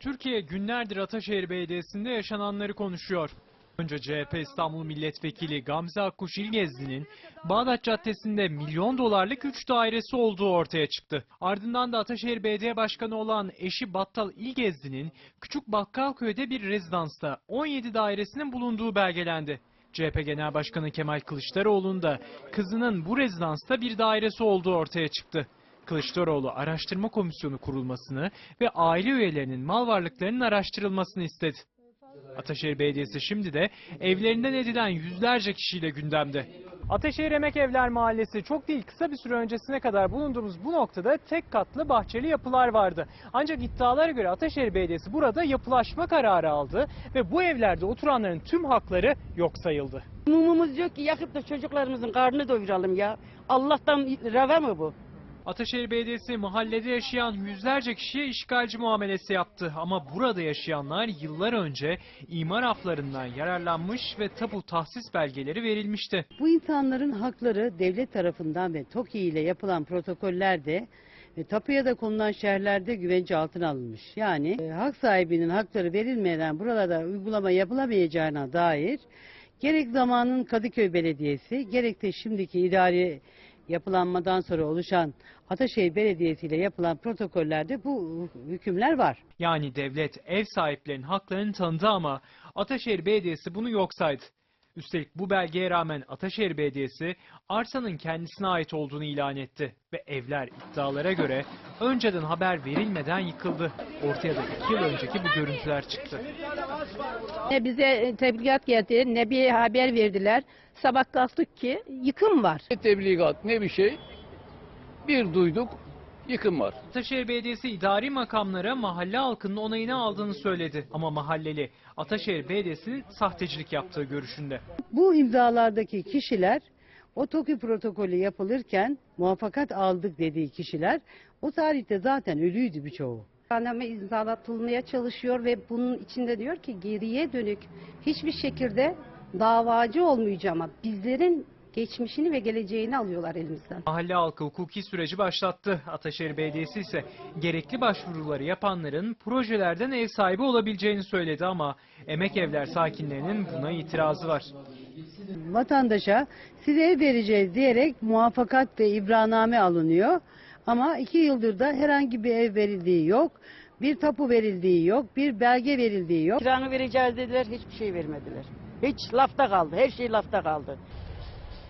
Türkiye günlerdir Ataşehir Belediyesi'nde yaşananları konuşuyor. Önce CHP İstanbul Milletvekili Gamze Akkuş İlgezli'nin Bağdat Caddesi'nde milyon dolarlık 3 dairesi olduğu ortaya çıktı. Ardından da Ataşehir Belediye Başkanı olan eşi Battal İlgezli'nin Küçük Bakkalköy'de bir rezidansta 17 dairesinin bulunduğu belgelendi. CHP Genel Başkanı Kemal Kılıçdaroğlu'nun da kızının bu rezidansta bir dairesi olduğu ortaya çıktı. Kılıçdaroğlu araştırma komisyonu kurulmasını ve aile üyelerinin mal varlıklarının araştırılmasını istedi. Ataşehir Belediyesi şimdi de evlerinden edilen yüzlerce kişiyle gündemde. Ataşehir Emek Evler Mahallesi çok değil kısa bir süre öncesine kadar bulunduğumuz bu noktada tek katlı bahçeli yapılar vardı. Ancak iddialara göre Ataşehir Belediyesi burada yapılaşma kararı aldı ve bu evlerde oturanların tüm hakları yok sayıldı. Mumumuz yok ki yakıp da çocuklarımızın karnını doyuralım ya. Allah'tan reva mı bu? Ataşehir Belediyesi mahallede yaşayan yüzlerce kişiye işgalci muamelesi yaptı. Ama burada yaşayanlar yıllar önce imar aflarından yararlanmış ve tapu tahsis belgeleri verilmişti. Bu insanların hakları devlet tarafından ve TOKİ ile yapılan protokollerde ve tapuya da konulan şehirlerde güvence altına alınmış. Yani e, hak sahibinin hakları verilmeden buralarda uygulama yapılamayacağına dair gerek zamanın Kadıköy Belediyesi gerek de şimdiki idari yapılanmadan sonra oluşan Ataşehir Belediyesi ile yapılan protokollerde bu hükümler var. Yani devlet ev sahiplerinin haklarını tanıdı ama Ataşehir Belediyesi bunu yok saydı. Üstelik bu belgeye rağmen Ataşehir Belediyesi arsanın kendisine ait olduğunu ilan etti ve evler iddialara göre önceden haber verilmeden yıkıldı. Ortaya da iki yıl önceki bu görüntüler çıktı. Ne bize tebligat geldi ne bir haber verdiler. Sabah kalktık ki yıkım var. Ne tebligat ne bir şey. Bir duyduk yıkım var. Ataşehir Belediyesi idari makamlara mahalle halkının onayını aldığını söyledi. Ama mahalleli Ataşehir Belediyesi'nin sahtecilik yaptığı görüşünde. Bu imzalardaki kişiler o TOKİ protokolü yapılırken muvaffakat aldık dediği kişiler o tarihte zaten ölüydü birçoğu. Anneme imzalatılmaya çalışıyor ve bunun içinde diyor ki geriye dönük hiçbir şekilde davacı olmayacağım ama bizlerin geçmişini ve geleceğini alıyorlar elimizden. Mahalle halkı hukuki süreci başlattı. Ataşehir Belediyesi ise gerekli başvuruları yapanların projelerden ev sahibi olabileceğini söyledi ama emek evler sakinlerinin buna itirazı var. Vatandaşa size ev vereceğiz diyerek muvaffakat ve ibraname alınıyor. Ama iki yıldır da herhangi bir ev verildiği yok. Bir tapu verildiği yok. Bir belge verildiği yok. Kiranı vereceğiz dediler hiçbir şey vermediler. Hiç lafta kaldı her şey lafta kaldı.